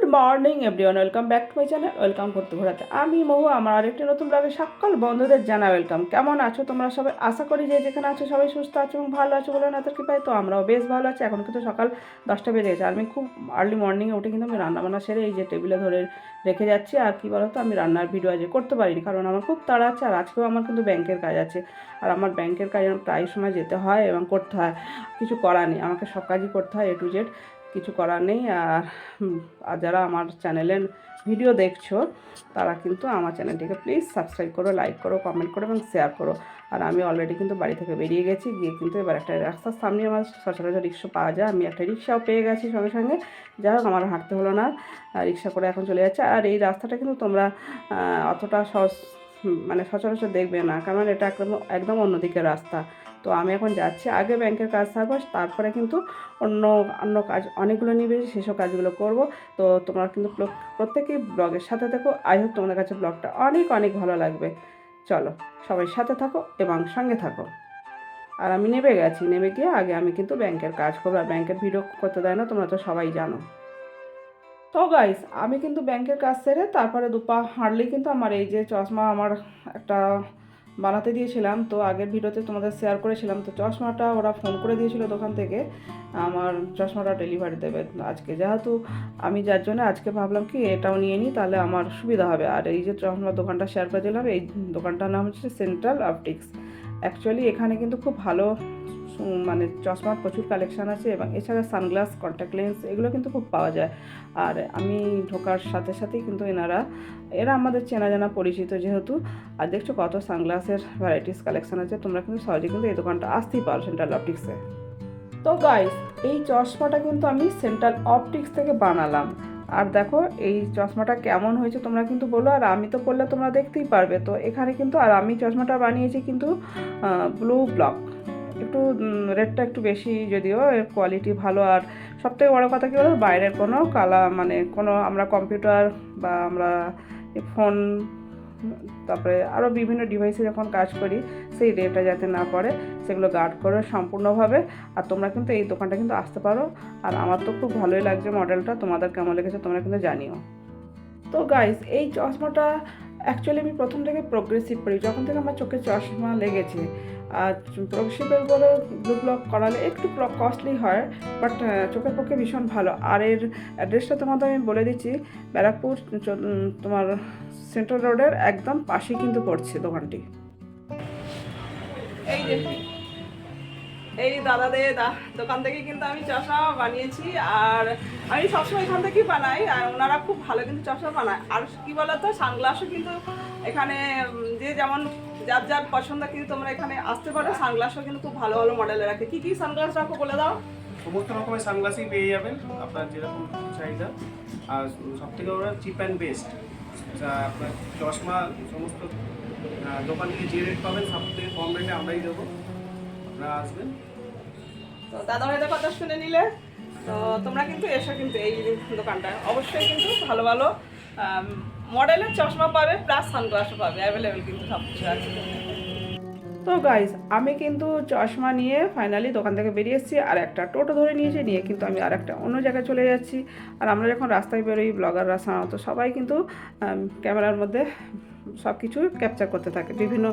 Good morning everyone welcome back to my channel welcome করতে ঘোরাতে। আমি মহু, আমার আরেকটি নতুন ব্লগে সকল বন্ধুদের জানা ওয়েলকাম কেমন আছো তোমরা সবাই? আশা করি যে যেখানে আছো সবাই সুস্থ আছো এবং ভালো আছো বলে না তার পাই তো আমরাও বেশ ভালো আছি। এখন কিন্তু সকাল দশটা বেজে গেছে। আমি খুব আর্লি মর্নিংয়ে উঠে কিন্তু আমি রান্নাবান্না সেরে এই যে টেবিলে ধরে রেখে যাচ্ছি। আর কি বলতো, আমি রান্নার ভিডিও আজকে করতে পারিনি। কারণ আমার খুব তাড়া আছে আর আজকেও আমার কিন্তু ব্যাংকের কাজ আছে। আর আমার ব্যাংকের কাজ প্রায় সময় যেতে হয় এবং করতে হয়। কিছু করার নেই। আমাকে সব কাজই করতে হয় এ টু জেড কিছু করার নেই। আর যারা আমার চ্যানেলের ভিডিও দেখছ, তারা কিন্তু আমার চ্যানেলটিকে প্লিজ সাবস্ক্রাইব করো লাইক করো কমেন্ট করো এবং শেয়ার করো। আর আমি অলরেডি কিন্তু বাড়ি থেকে বেরিয়ে গেছি, গিয়ে কিন্তু এবার একটা রাস্তার সামনে আমার সচরাচর রিক্সা পাওয়া যায়। আমি একটা রিক্সাও পেয়ে গেছি সঙ্গে সঙ্গে। যাই হোক, আমার হাঁটতে হলো না। রিক্সা করে এখন চলে যাচ্ছে। আর এই রাস্তাটা কিন্তু তোমরা অতটা সস মানে সচরাচর দেখবে না। কারণ এটা একদম একদম অন্যদিকের রাস্তা। তো আমি এখন যাচ্ছি, আগে ব্যাংকের কাজ সারবো তারপরে কিন্তু অন্য অন্য কাজ, অনেকগুলো নিবে সেসব কাজগুলো করব। তো তোমরা কিন্তু প্রত্যেকেই ব্লগের সাথে থাকো, আই হোপ তোমাদের কাছে ব্লগটা অনেক অনেক ভালো লাগবে। চলো, সবাই সাথে থাকো এবং সঙ্গে থাকো। আর আমি নেমে গেছি, নেমে গিয়ে আগে আমি কিন্তু ব্যাংকের কাজ করব, আর ব্যাংকের ভিডিও করতে দেয় না, তোমরা তো সবাই জানো। তো গাইস আমি কিন্তু ব্যাংকের কাজ সেরে তারপরে দুপা হাঁটলেই কিন্তু আমার এই যে চশমা, আমার একটা বানাতে দিয়েছিলাম। তো আগের ভিডিওতে তোমাদের শেয়ার করেছিলাম। তো চশমাটা ওরা ফোন করে দিয়েছিল দোকান থেকে। আমার চশমাটা ডেলিভারি দেবে আজকে। যেহেতু আমি যার জন্য আজকে ভাবলাম কি, এটাও নিয়ে নিই, তাহলে আমার সুবিধা হবে। আর এই যে চশমার দোকানটা শেয়ার করে দিলাম, এই দোকানটার নাম হচ্ছে সেন্ট্রাল অপটিক্স অ্যাকচুয়ালি এখানে কিন্তু খুব ভালো মানে চশমার প্রচুর কালেকশান আছে এবং এছাড়া সানগ্লাস কন্ট্যাক্ট লেন্স এগুলো কিন্তু খুব পাওয়া যায়। আর আমি ঢোকার সাথে সাথেই কিন্তু এনারা, এরা আমাদের চেনা জানা পরিচিত যেহেতু। আর দেখছ কত সানগ্লাসের ভ্যারাইটিস কালেকশান আছে, তোমরা কিন্তু সহজে কিন্তু এই দোকানটা আসতেই পারো সেন্ট্রাল অপটিক্সে তো গাইস এই চশমাটা কিন্তু আমি সেন্ট্রাল অপটিক্স থেকে বানালাম। আর দেখো, এই চশমাটা কেমন হয়েছে তোমরা কিন্তু বলো, আর আমি তো বললে তোমরা দেখতেই পারবে। তো এখানে কিন্তু, আর আমি চশমাটা বানিয়েছি কিন্তু ব্লু ব্লক একটু রেটটা একটু বেশি যদিও, এর কোয়ালিটি ভালো। আর সবথেকে বড় কথা কী বলো বাইরের কোনো কালা মানে কোনো আমরা কম্পিউটার বা আমরা ফোন তারপরে আরও বিভিন্ন ডিভাইসে যখন কাজ করি, সেই রেটটা যাতে না পড়ে, সেগুলো গার্ড করে সম্পূর্ণভাবে। আর তোমরা কিন্তু এই দোকানটা কিন্তু আসতে পারো। আর আমার তো খুব ভালোই লাগছে মডেলটা তোমাদের কেমন লেগেছে তোমরা কিন্তু জানিও। তো গাইস এই চশমাটা অ্যাকচুয়ালি আমি প্রথম থেকে প্রোগ্রেসিভ পড়ি। যখন থেকে আমার চোখে চশমা লেগেছে, আর প্রোগ্রেসিভের বলে ব্লু ব্লক করালে একটু কস্টলি হয় বাট চোখের পক্ষে ভীষণ ভালো। আর এর অ্যাড্রেসটা তোমাদের আমি বলে দিচ্ছি, ব্যারাকপুর তোমার সেন্ট্রাল রোডের একদম পাশেই কিন্তু পড়ছে দোকানটি। এই যে এই দাদাদের দা- দোকান থেকে কিন্তু আমি চশমা বানিয়েছি, আর আমি সবসময় এখান থেকেই বানাই, আর ওনারা খুব ভালো কিন্তু চশমা বানায়। আর কি বলতো, সানগ্লাসও কিন্তু এখানে যে যেমন যার যার পছন্দ কিন্তু তোমরা এখানে আসতে পারো, সানগ্লাসও কিন্তু খুব ভালো ভালো মডেলের রাখে। কি কি সানগ্লাস রাখো বলে দাও? সমস্ত রকমের সানগ্লাসই পেয়ে যাবেন, আপনার যেরকম চাহিদা। আর সব থেকে ওরা চিপ অ্যান্ড বেস্ট আপনার চশমা, সমস্ত দোকান থেকে যে রেট পাবেন সব থেকে কম রেটে আমরাই দেবো। আপনারা আসবেন। তো দাদা ভাইদের কথা শুনে নিলে। তো তোমরা কিন্তু এসো কিন্তু এই দোকানটায়। অবশ্যই কিন্তু ভালো ভালো মডেলের চশমা পাবে প্লাস সানগ্লাসও পাবে অ্যাভেলেবেল কিন্তু সব কিছু আছে। তো গাইস আমি কিন্তু চশমা নিয়ে ফাইনালি দোকান থেকে বেরিয়ে এসেছি, আর একটা টোটো ধরে নিয়েছি, নিয়ে কিন্তু আমি আর একটা অন্য জায়গায় চলে যাচ্ছি। আর আমরা যখন রাস্তায় বেরোই ব্লগাররা সাধারণত সবাই কিন্তু ক্যামেরার মধ্যে সব কিছু ক্যাপচার করতে থাকে। বিভিন্ন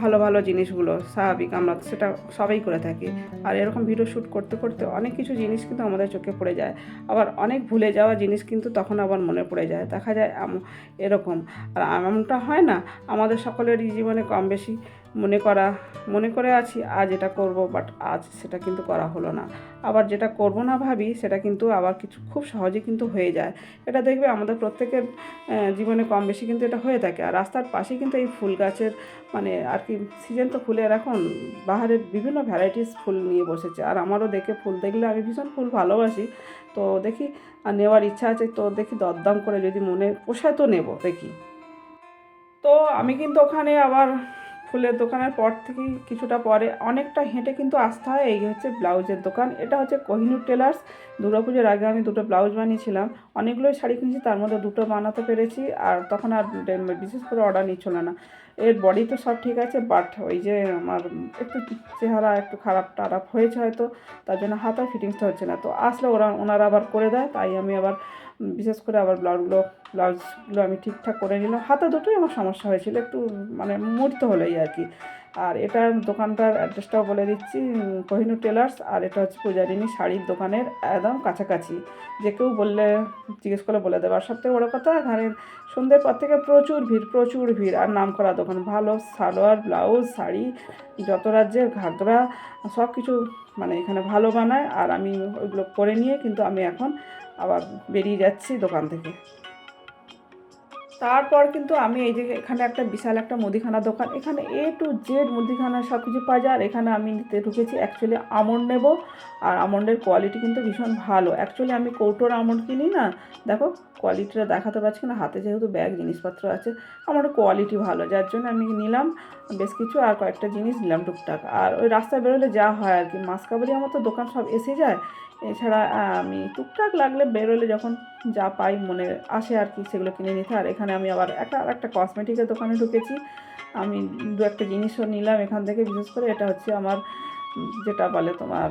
ভালো ভালো জিনিসগুলো, স্বাভাবিক আমরা সেটা সবাই করে থাকি। আর এরকম ভিডিও শ্যুট করতে করতে অনেক কিছু জিনিস কিন্তু আমাদের চোখে পড়ে যায়। আবার অনেক ভুলে যাওয়া জিনিস কিন্তু তখন আবার মনে পড়ে যায়। দেখা যায় এরকম। আর এমনটা হয় না, আমাদের সকলেরই জীবনে কম বেশি মনে করা, মনে করে আছি, আজ এটা করব বাট আজ সেটা কিন্তু করা হলো না। আবার যেটা করব না ভাবি, সেটা কিন্তু আবার কিছু, খুব সহজে কিন্তু হয়ে যায়। এটা দেখবে আমাদের প্রত্যেকের জীবনে কম বেশি কিন্তু এটা হয়ে থাকে। আর রাস্তার পাশে কিন্তু এই ফুল গাছের মানে আর কি সিজন তো ফুলের এখন বাহারে বিভিন্ন ভ্যারাইটিস ফুল নিয়ে বসেছে। আর আমারও দেখে ফুল দেখলে আমি ভীষণ ফুল ভালোবাসি। তো দেখি, আর নেওয়ার ইচ্ছা আছে, তো দেখি দরদাম করে যদি মনে পোষায় তো নেব, দেখি। তো আমি কিন্তু ওখানে আবার ফুলের দোকানের পর থেকেই কিছুটা পরে অনেকটা হেঁটে কিন্তু আসতে হয়। এই হচ্ছে ব্লাউজের দোকান। এটা হচ্ছে কোহিনুর টেলার্স। দুর্গাপুজোর আগে আমি দুটো ব্লাউজ বানিয়েছিলাম। অনেকগুলোই শাড়ি কিনেছি, তার মধ্যে দুটো বানাতে পেরেছি আর তখন আর বিশেষ করে অর্ডার নিচ্ছিল না। এর বডি তো সব ঠিক আছে বাট ওই যে আমার একটু চেহারা একটু খারাপ টারাপ হয়েছে হয়তো, তার জন্য হাতার ফিটিংসটা হচ্ছে না। তো আসলে ওরা, ওনারা আবার করে দেয়, তাই আমি আবার বিশেষ করে আবার ব্লাউজগুলো ব্লাউজগুলো আমি ঠিকঠাক করে নিলাম। হাতে দুটোই আমার সমস্যা হয়েছিল একটু মানে মুড়তে হলোই আর কি। আর এটা দোকানটার অ্যাড্রেসটাও বলে দিচ্ছি উম, কোহিনুর টেলার্স আর এটা হচ্ছে পূজারিনী শাড়ির দোকানের একদম কাছাকাছি। যে কেউ বললে জিজ্ঞেস করলে বলে দেবে। আর সবথেকে বড়ো কথা এখানে সন্ধ্যের পর থেকে প্রচুর ভিড় প্রচুর ভিড়। আর নাম করা দোকান ভালো সালোয়ার ব্লাউজ শাড়ি যত রাজ্যের ঘাগরা সব কিছু মানে এখানে ভালো বানায়। আর আমি ওইগুলো করে নিয়ে কিন্তু আমি এখন আবার বেরিয়ে যাচ্ছি দোকান থেকে। তারপর কিন্তু আমি এই যে এখানে একটা বিশাল একটা মুদিখানা দোকান। এখানে এ টু জেড মুদিখানা সব কিছু পাওয়া যায়। আর এখানে আমি নিতে ঢুকেছি অ্যাকচুয়ালি আমন্ড নেব। আর আমন্ডের কোয়ালিটি কিন্তু ভীষণ ভালো। অ্যাকচুয়ালি আমি কৌটোর আমন্ড কিনি না। দেখো কোয়ালিটিটা দেখাতে পারছি না। হাতে যেহেতু ব্যাগ জিনিসপত্র আছে আমার কোয়ালিটি ভালো, যার জন্য আমি নিলাম বেশ কিছু আর কয়েকটা জিনিস নিলাম টুকটাক। আর ওই রাস্তায় বেরোলে যা হয় আর কি মাসকাবারি আমার তো দোকান সব এসে যায়, এছাড়া আমি টুকটাক লাগলে বেরোলে যখন যা পাই মনে আসে আর কি, সেগুলো কিনে নিতে। আর এখানে আমি আবার একটা আর একটা কসমেটিকের দোকানে ঢুকেছি। আমি দু একটা জিনিসও নিলাম এখান থেকে, বিশেষ করে এটা হচ্ছে আমার, যেটা বলে তোমার,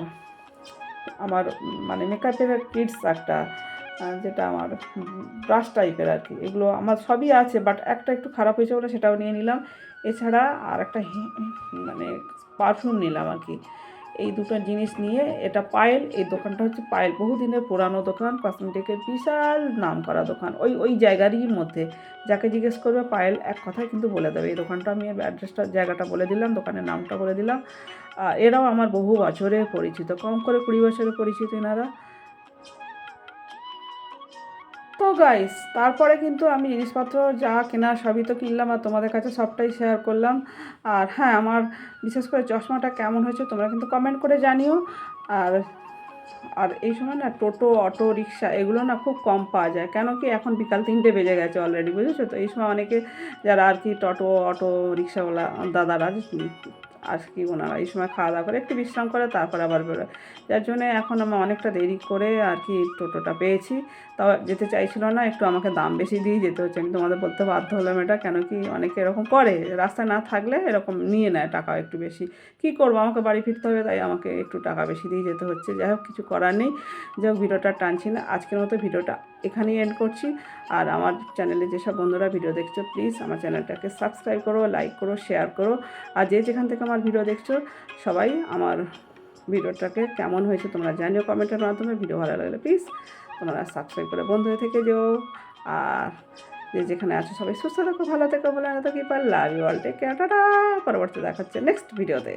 আমার মানে মেকআপের কিডস একটা যেটা আমার ব্রাশ টাইপের আর কি। এগুলো আমার সবই আছে বাট একটা একটু খারাপ হয়েছে বলে সেটাও নিয়ে নিলাম। এছাড়া আর একটা মানে পারফিউম নিলাম আর কি। এই দুটো জিনিস নিয়ে এটা পায়েল, এই দোকানটা হচ্ছে পায়েল, বহুদিনের পুরানো দোকান কসমেটিকের বিশাল নাম করা দোকান। ওই ওই জায়গারই মধ্যে। যাকে জিজ্ঞেস করবে পায়েল এক কথায় কিন্তু বলে দেবে। এই দোকানটা আমি অ্যাড্রেসটা জায়গাটা বলে দিলাম, দোকানের নামটা বলে দিলাম। এরাও আমার বহু বছরের পরিচিত, কম করে কুড়ি বছরের পরিচিত এনারা। গাইস তারপরে কিন্তু আমি জিনিসপত্র যা কেনা সবই তো কিনলাম আর তোমাদের কাছে সবটাই শেয়ার করলাম। আর হ্যাঁ আমার বিশেষ করে চশমাটা কেমন হয়েছে তোমরা কিন্তু কমেন্ট করে জানিও। আর আর এই সময় না টোটো, অটো, রিক্সা এগুলো না খুব কম পাওয়া যায়। কেন কি এখন বিকাল তিনটে বেজে গেছে অলরেডি বুঝেছ? তো এই সময় অনেকে যারা আর কি টোটো, অটো, রিক্সাওয়ালা, দাদারা আর কি ওনারা এই সময় খাওয়া দাওয়া করে একটু বিশ্রাম করে, তারপর আবার বেরোয়। যার জন্য এখন আমি অনেকটা দেরি করে আর কি টোটোটা পেয়েছি। তাও যেতে চাইছিল না, একটু আমাকে দাম বেশি দিয়ে যেতে হচ্ছে। আমি তোমাদের বলতে বাধ্য হলাম এটা, কেন কি অনেকে এরকম করে। রাস্তায় না থাকলে এরকম নিয়ে নেয় টাকা একটু বেশি। কী করব? আমাকে বাড়ি ফিরতে হবে, তাই আমাকে একটু টাকা বেশি দিয়ে যেতে হচ্ছে। যাই হোক, কিছু করার নেই। যাই হোক, ভিডিওটা টানছি না। আজকের মতো ভিডিওটা এখানেই এন্ড করছি। আর আমার চ্যানেলে যেসব বন্ধুরা ভিডিও দেখছ প্লিজ আমার চ্যানেলটাকে সাবস্ক্রাইব করো লাইক করো শেয়ার করো। আর যে যেখান থেকে আমার ভিডিও দেখছ, সবাই আমার ভিডিওটাকে কেমন হয়েছে তোমরা জানিও কমেন্টের মাধ্যমে, ভিডিও ভালো লাগলে প্লিজ তোমরা সাবস্ক্রাইব করে বন্ধু হয়ে থেকে যেও। আর যে যেখানে আছো সবাই সুস্থ থাকো, ভালো থেকো, বলে না তো কি পার love you all take care tata পরবর্তী দেখাচ্ছে নেক্সট ভিডিওতে